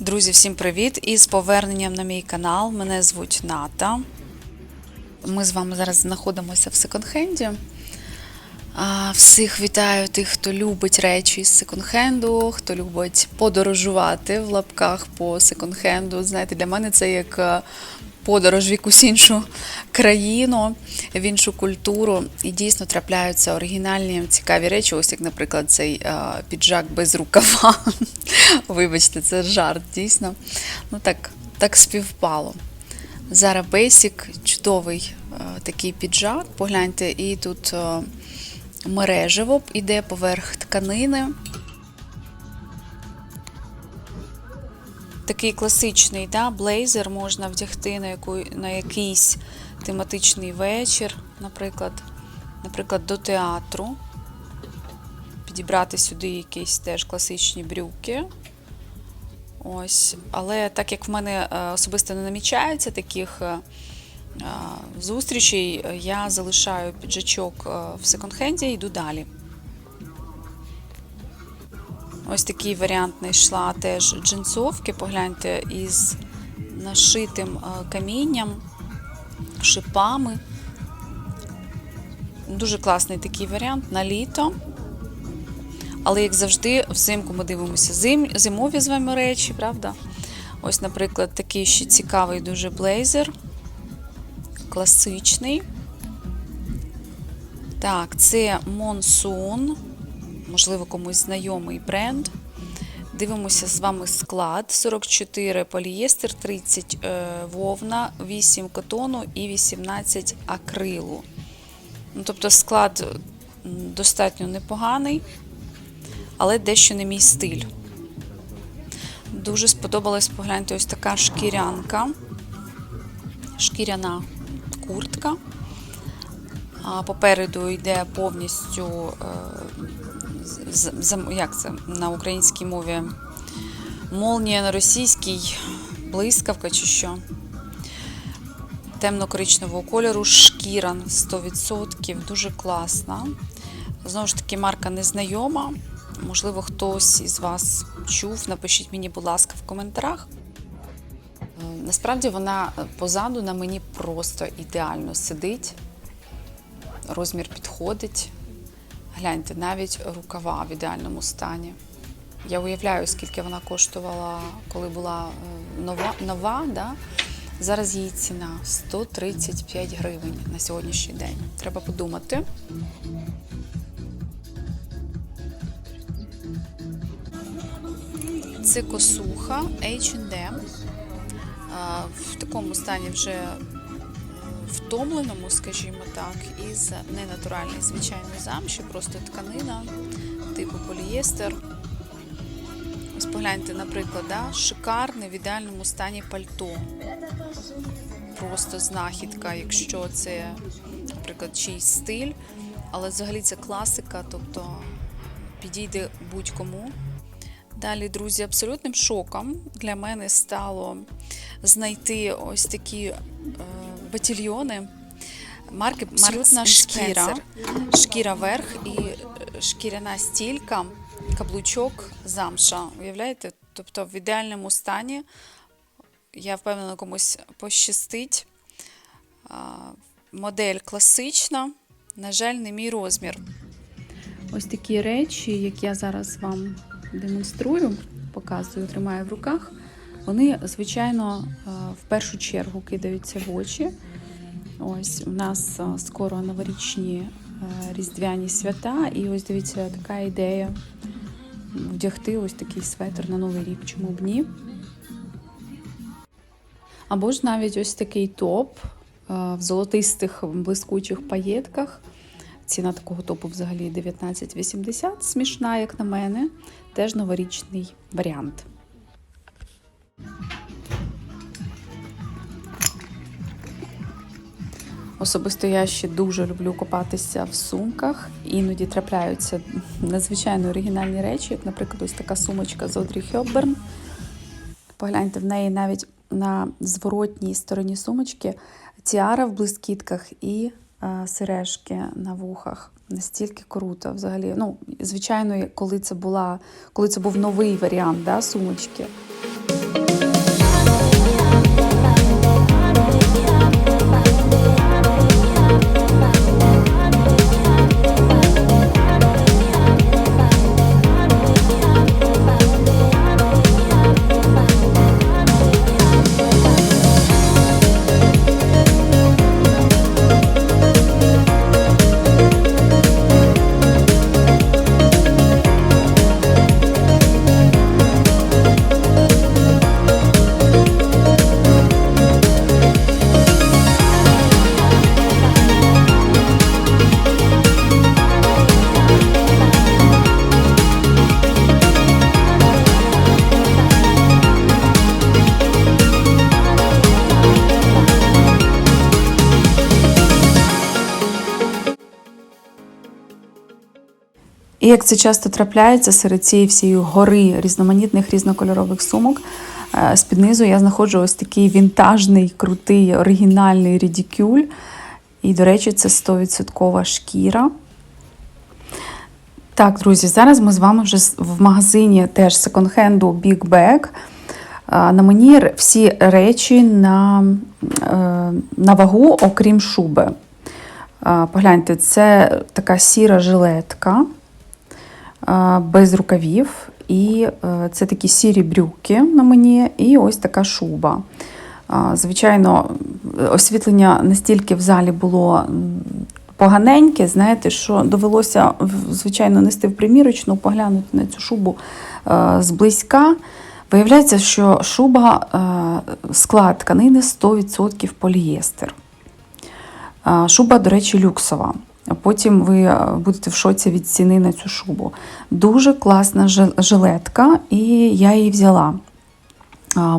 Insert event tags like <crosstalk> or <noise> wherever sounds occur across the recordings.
Друзі, всім привіт! І з поверненням на мій канал. Мене звуть Ната. Ми з вами зараз знаходимося в секонд-хенді. Всіх вітаю тих, хто любить речі з секонд-хенду, хто любить подорожувати в лапках по секонд-хенду. Знаєте, для мене це як е, подорож в якусь іншу країну, в іншу культуру. І дійсно трапляються оригінальні цікаві речі. Ось як, наприклад, цей е, піджак без рукава. <laughs> Вибачте, це жарт, дійсно. Ну так, так співпало. Zara Basic, чудовий е, такий піджак. Погляньте, і тут е, мережево іде поверх тканини. Такий класичний да, блейзер можна вдягти на, яку, на якийсь тематичний вечір, наприклад, наприклад, до театру. Підібрати сюди якісь теж класичні брюки. Ось. Але так як в мене е, особисто не намічається таких е, е, зустрічей, я залишаю піджачок в секонд-хенді і йду далі. Ось такий варіант знайшла теж джинсовки. Погляньте із нашитим е, камінням, шипами. Дуже класний такий варіант на літо. Але, як завжди, взимку ми дивимося зим, зимові з вами речі, правда? Ось, наприклад, такий ще цікавий дуже блейзер. Класичний. Так, це Monsoon. Можливо, комусь знайомий бренд. Дивимося з вами склад: 44 полієстер, 30 е, вовна, 8 котону і 18 акрилу. Ну, тобто склад достатньо непоганий, але дещо не мій стиль. Дуже сподобалась, погляньте, ось така шкірянка, шкіряна куртка. Попереду йде повністю, е, як це на українській мові, молнія на російській, блискавка чи що. Темно-коричневого кольору, шкіра 100%, дуже класна. Знову ж таки, марка незнайома. Можливо, хтось із вас чув. Напишіть мені, будь ласка, в коментарях. Насправді вона позаду на мені просто ідеально сидить. Розмір підходить. Гляньте, навіть рукава в ідеальному стані. Я уявляю, скільки вона коштувала, коли була е, нова, нова да? зараз її ціна 135 гривень на сьогоднішній день. Треба подумати. Це косуха H&M. В такому стані вже втомленому, скажімо так, із ненатуральної звичайної замші, просто тканина типу полієстер. Ось погляньте, наприклад, да? шикарне в ідеальному стані пальто. Просто знахідка, якщо це, наприклад, чийсь стиль. Але взагалі це класика, тобто підійде будь-кому. Далі, друзі, абсолютним шоком для мене стало знайти ось такі е, батальйони. Марки абсолютна шкіра, шкіра верх і е, шкіряна стілька, каблучок, замша. Уявляєте? Тобто в ідеальному стані. Я впевнена, комусь пощастить. Модель класична, на жаль, не мій розмір. Ось такі речі, як я зараз вам демонструю, показую, тримаю в руках. Вони, звичайно, е, в першу чергу кидаються в очі. Ось у нас е, скоро новорічні е, різдвяні свята, і ось дивіться, така ідея вдягти ось такий светр на новий рік, чому б ні. Або ж навіть ось такий топ в золотистих блискучих паєтках. Ціна такого топу взагалі 19,80, смішна, як на мене. Теж новорічний варіант. Особисто я ще дуже люблю копатися в сумках. Іноді трапляються надзвичайно оригінальні речі, як, наприклад, ось така сумочка з Одрі Хепберн. Погляньте, в неї навіть на зворотній стороні сумочки тіара в блискітках і е, сережки на вухах. Настільки круто взагалі. Ну, звичайно, коли це була, коли це був новий варіант да, сумочки. І як це часто трапляється серед цієї всієї гори різноманітних різнокольорових сумок, е, з-під низу я знаходжу ось такий вінтажний, крутий, оригінальний редикюль. І, до речі, це 100% шкіра. Так, друзі, зараз ми з вами вже в магазині теж секонд-хенду Big Bag. На мені всі речі на, е, на вагу, окрім шуби. Погляньте, це така сіра жилетка без рукавів. І е, це такі сірі брюки на мені, і ось така шуба. Звичайно, освітлення настільки в залі було поганеньке, знаєте, що довелося, звичайно, нести в примірочну, поглянути на цю шубу е, зблизька. Виявляється, що шуба е, склад тканини 100% полієстер. Шуба, до речі, люксова. Потім ви е, будете в шоці від ціни на цю шубу. Дуже класна жилетка, і я її взяла.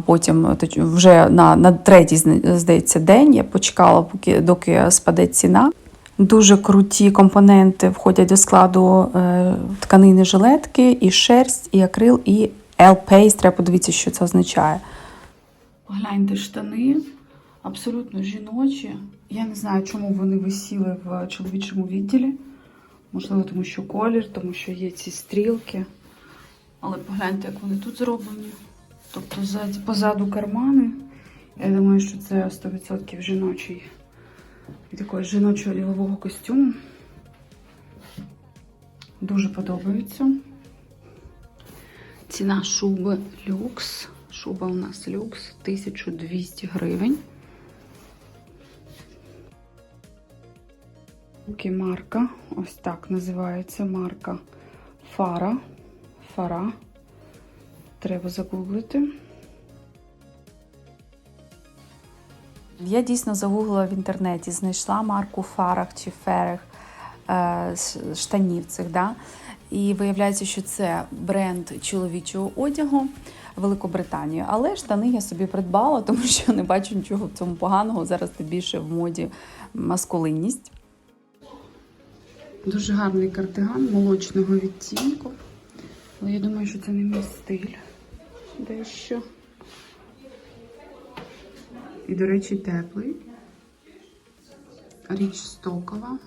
Потім вже на, на третій, здається, день я почекала, поки, доки спаде ціна. Дуже круті компоненти входять до складу е, тканини жилетки, і шерсть, і акрил, і L-Paste. Треба подивитися, що це означає. Погляньте штани, абсолютно жіночі. Я не знаю, чому вони висіли в чоловічому відділі. Можливо, тому що колір, тому що є ці стрілки. Але погляньте, як вони тут зроблені. Тобто позаду кармани. Я думаю, що це 100% жіночий якогось жіночого ділового костюму. Дуже подобається. Ціна шуби люкс. Шуба у нас люкс 1200 гривень. Окей, марка. Ось так називається марка Фара. Фара. Треба загуглити. Я дійсно загуглила в інтернеті, знайшла марку Фарах чи Ферех е, штанів цих. Да? І виявляється, що це бренд чоловічого одягу Великобританії. Але штани я собі придбала, <laughs> тому що не бачу нічого в цьому поганого. Зараз тим більше в моді маскулинність. Дуже гарний кардиган молочного відтінку. Але я думаю, що це не мій стиль. Дещо. І, до речі, теплий. Річ стокова.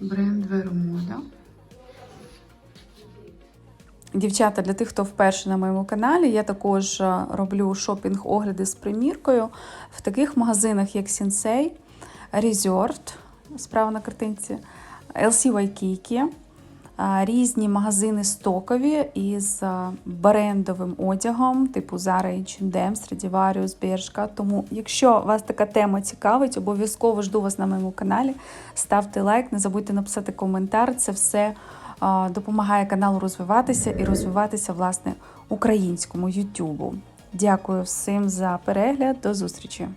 Бренд Вермода. Дівчата, для тих, хто вперше на моєму каналі, я також е, роблю шопінг-огляди з приміркою в таких магазинах, як Sensei, Resort, справа на картинці, LC Waikiki, різні магазини стокові із брендовим одягом, типу Zara, H&M, Stradivarius, Bershka. Тому, якщо вас така тема цікавить, обов'язково жду вас на моєму каналі. Ставте лайк, не забудьте написати коментар. Це все допомагає каналу розвиватися і розвиватися власне українському Ютубу. Дякую всім за перегляд. До зустрічі!